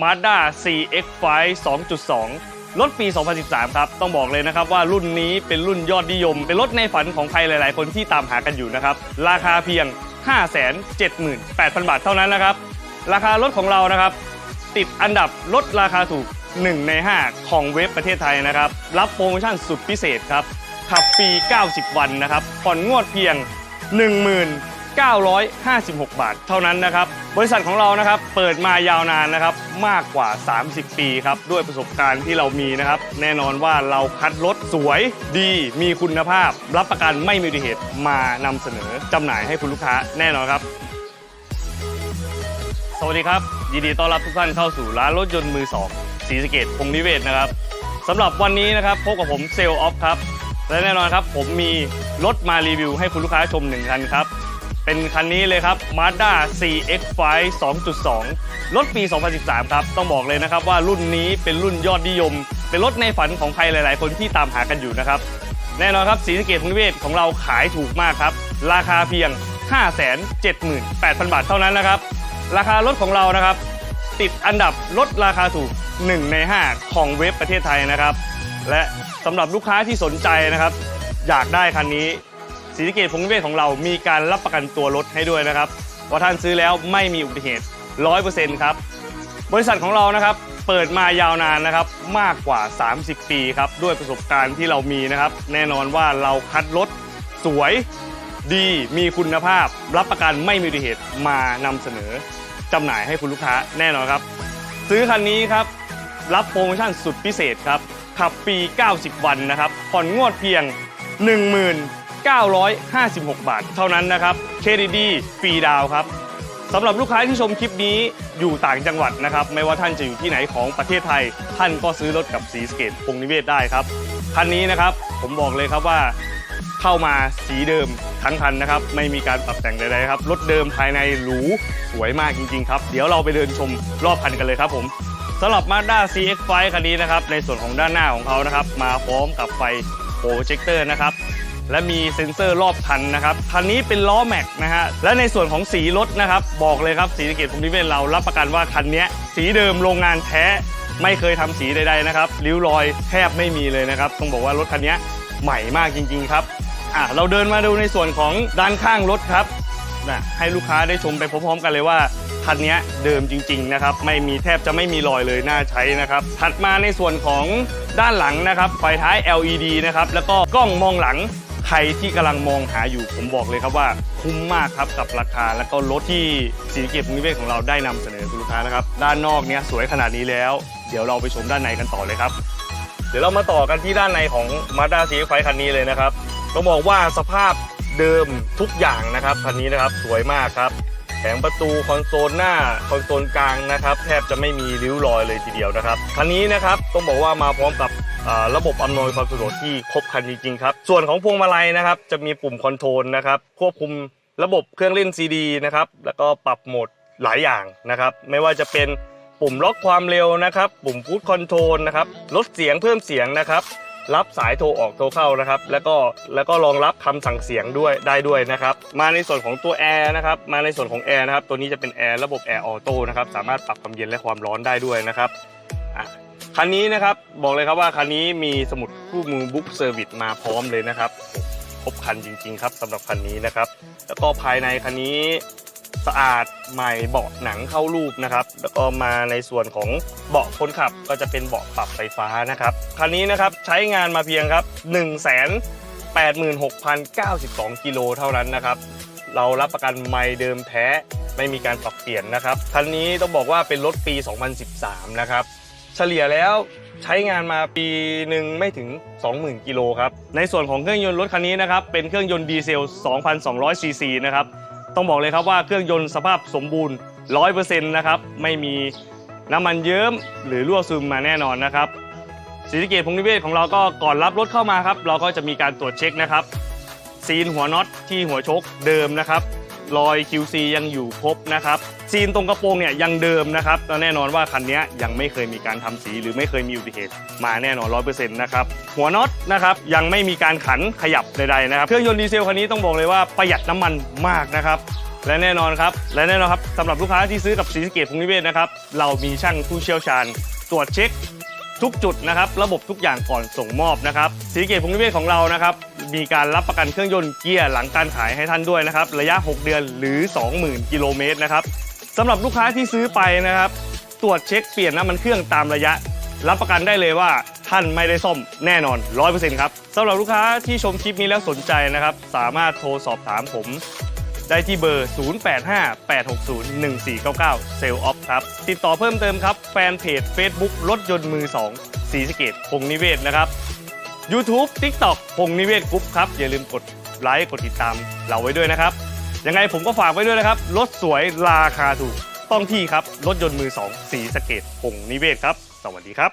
Mazda CX-5 2.2 รถปี 2013 ครับ ต้องบอกเลยนะครับว่ารุ่นนี้เป็นรุ่นยอดนิยม เป็นรถในฝันของใครหลาย ๆ คนที่ตามหากันอยู่นะครับ ราคาเพียง 578,000 บาทเท่านั้นนะครับ ราคารถของเรานะครับ ติดอันดับลดราคาถูก 1 ใน 5 ของเว็บประเทศไทยนะครับ รับโปรโมชั่นสุดพิเศษครับขับฟรี90 วันนะครับผ่อนงวดเพียง 10,000 956 บาท เท่านั้นนะครับ บริษัทของเรานะครับเปิดมายาวนานนะครับมากกว่า 30 ปีครับด้วยประสบการณ์ที่เรามีนะครับ แน่นอนว่าเราคัดรถสวยดีมีคุณภาพ รับประกันไม่มีอุบัติเหตุมานำเสนอจำหน่ายให้คุณลูกค้าแน่นอนครับ สวัสดีครับ ยินดีต้อนรับทุกท่านเข้าสู่ร้านรถยนต์มือสองศรีสะเกดพงนิเวศนะครับสำหรับวันนี้นะครับพบกับผมเซลล์ออฟครับและแน่นอนครับผมมีรถมารีวิวให้คุณลูกค้าชมหนึ่งคันครับ เป็นคันนี้เลยครับ Mazda CX-5 2.2 รถปี 2013 ครับ ต้องบอกเลยนะครับว่ารุ่นนี้เป็นรุ่นยอดนิยม เป็นรถในฝันของใครหลาย ๆ คนที่ตามหากันอยู่นะครับ แน่นอนครับศรีสเกดพงนิเวศของเราขายถูกมากครับ ราคาเพียง 578,000 บาทเท่านั้นนะครับ ราคารถของเรานะครับ ติดอันดับลดราคาถูก 1 ใน 5 ของเว็บประเทศไทยนะครับ และสำหรับลูกค้าที่สนใจนะครับ อยากได้คันนี้ ศรีสเกดพงนิเวศของเรามีการรับประกันตัวรถให้ด้วยนะครับว่าท่านซื้อแล้วไม่มีอุบัติเหตุ 100%ครับ บริษัทของเรานะครับเปิดมายาวนานนะครับมากกว่า 30 ปีครับด้วยประสบการณ์ที่เรามีนะครับ แน่นอนว่าเราคัดรถสวยดีมีคุณภาพ รับประกันไม่มีอุบัติเหตุมานำเสนอจำหน่ายให้คุณลูกค้าแน่นอนครับ ซื้อคันนี้ครับรับโปรโมชั่นสุดพิเศษครับขับฟรี90 วันนะครับผ่อนงวดเพียง 956 บาท เท่านั้นนะครับเครดิตดีฟรีดาวครับสำหรับลูกค้าที่ชมคลิปนี้อยู่ต่างจังหวัดนะครับ ไม่ว่าท่านจะอยู่ที่ไหนของประเทศไทย ท่านก็ซื้อรถกับสีสเกตพงนิเวศได้ครับคันนี้นะครับผมบอกเลยครับว่าเข้ามาสีเดิมทั้งคันนะครับ ไม่มีการปรับแต่งใดๆครับรถเดิมภายในหรูสวยมากจริงๆครับ เดี๋ยวเราไปเดินชมรอบคันกันเลยครับผมสำหรับ Mazda CX-5 คันนี้นะครับในส่วนของด้านหน้าของเขานะครับ มาพร้อมกับไฟโปรเจคเตอร์นะครับ และมีเซ็นเซอร์รอบคันนะครับคันนี้เป็นล้อแม็กนะฮะและในส่วนของสีรถนะครับบอกเลยครับสีสเกตพรหมนิเวศเรารับประกันว่าคันนี้สีเดิมโรงงานแท้ไม่เคยทำสีใดๆนะครับริ้วรอยแทบไม่มีเลยนะครับต้องบอกว่ารถคันนี้ใหม่มากจริง ๆ ครับอะเราเดินมาดูในส่วนของด้านข้างรถครับนะให้ลูกค้าได้ชมไปพร้อมๆกันเลยว่าคันนี้เดิมจริงๆนะครับไม่มีแทบจะไม่มีรอยเลยน่าใช้นะครับถัดมาในส่วนของด้านหลังนะครับไฟท้าย LED นะครับแล้วก็กล้องมองหลัง รที่กำลังมองหาอยู่ผมบอกเลยครับว่าคุ้มมากครับกับราคา แล้วก็รถที่สีเก็บนิเวศของเราได้นำเสนอคุณลูกค้านะครับ ด้านนอกเนี้ยสวยขนาดนี้แล้ว เดี๋ยวเราไปชมด้านในกันต่อเลยครับ เดี๋ยวเรามาต่อกันที่ด้านในของ Mazda CX-5 คันนี้เลยนะครับต้องบอกว่าสภาพเดิมทุกอย่างนะครับคันนี้นะครับสวยมากครับแผงประตูคอนโซลหน้าคอนโซลกลางนะครับ แทบจะไม่มีริ้วรอยเลยทีเดียวนะครับคันนี้นะครับต้องบอกว่ามาพร้อมกับ ระบบอำนวยความสะดวกที่ครบครันจริงๆครับ ส่วนของพวงมาลัยนะครับ จะมีปุ่มคอนโทรลนะครับ ควบคุมระบบเครื่องเล่นซีดีนะครับ แล้วก็ปรับโหมดหลายอย่างนะครับ ไม่ว่าจะเป็นปุ่มล็อกความเร็วนะครับ ปุ่มฟูดคอนโทรลนะครับ ลดเสียงเพิ่มเสียงนะครับรับสายโทรออกโทรเข้านะครับ แล้วก็แล้วก็รองรับคำสั่งเสียงด้วยได้ด้วยนะครับ มาในส่วนของตัวแอร์นะครับ มาในส่วนของแอร์นะครับ ตัวนี้จะเป็นแอร์ระบบแอร์ออโต้นะครับ สามารถปรับความเย็นและความร้อนได้ด้วยนะครับ คันนี้นะครับบอกเลยครับว่าคันนี้มีสมุดคู่มือบุ๊กเซอร์วิสมาพร้อมเลยนะครับครบคันจริง ๆ ครับสำหรับคันนี้นะครับ แล้วก็ภายในคันนี้สะอาดใหม่เบาะหนังเข้ารูปนะครับ แล้วก็มาในส่วนของเบาะคนขับก็จะเป็นเบาะปรับไฟฟ้านะครับคันนี้นะครับใช้งานมาเพียงครับ 1 8 6 9 2กิโลเท่านั้นนะครับ เรารับประกันไม่เดิมแท้ไม่มีการปรับเปลี่ยนนะครับคันนี้ต้องบอกว่าเป็นรถปี 2013 นะครับ เฉลี่ยแล้วใช้งานมาปีหนึ่งไม่ถึง 20,000 กิโลครับ ในส่วนของเครื่องยนต์รถคันนี้นะครับเป็นเครื่องยนต์ดีเซล 2,200 ซีซีนะครับต้องบอกเลยครับว่าเครื่องยนต์สภาพสมบูรณ์ 100%นะครับไม่มีน้ำมันเยิ้มหรือรั่วซึมมาแน่นอนนะครับศรีสเกตพงนิเวศของเราก็ก่อนรับรถเข้ามาครับเราก็จะมีการตรวจเช็คนะครับซีนหัวน็อตที่หัวชกเดิมนะครับ รอย QC ยังอยู่ครบนะครับซีนตรงกระโปรงเนี่ยยังเดิมนะครับแล้วแน่นอนว่าคันนี้ยังไม่เคยมีการทำสีหรือไม่เคยมีอุบัติเหตุมาแน่นอน100%นะครับหัวน็อตนะครับยังไม่มีการขันขยับใดๆนะครับเครื่องยนต์ดีเซลคันนี้ต้องบอกเลยว่าประหยัดน้ำมันมากนะครับและแน่นอนครับและแน่นอนครับสำหรับลูกค้าที่ซื้อกับศรีสเกดพงนิเวศนะครับเรามีช่างผู้เชี่ยวชาญตรวจเช็ค ทุกจุดนะครับ ระบบทุกอย่างก่อนส่งมอบนะครับศรีเกดพงนิเวศของเรานะครับมีการรับประกันเครื่องยนต์เกียร์หลังการขายให้ท่านด้วยนะครับ ระยะ 6 เดือนหรือ 20,000 กิโลเมตรนะครับสำหรับลูกค้าที่ซื้อไปนะครับ ตรวจเช็คเปลี่ยนน้ำมันเครื่องตามระยะ รับประกันได้เลยว่าท่านไม่ได้ซ่อมแน่นอน 100%ครับสำหรับลูกค้าที่ชมคลิปนี้แล้วสนใจนะครับ สามารถโทรสอบถามผม ได้ที่เบอร์ 0858601499 เซลล์ออฟครับ ติดต่อเพิ่มเติมครับ แฟนเพจ Facebook รถยนต์มือ 2 สีสเกตพงนิเวศนะครับ YouTube TikTok พงนิเวศกรุ๊ปครับ อย่าลืมกดไลค์กดติดตามเราไว้ด้วยนะครับ ยังไงผมก็ฝากไว้ด้วยนะครับ รถสวยราคาถูกต้องที่ครับ รถยนต์มือ 2 สีสเกตพงนิเวศครับ สวัสดีครับ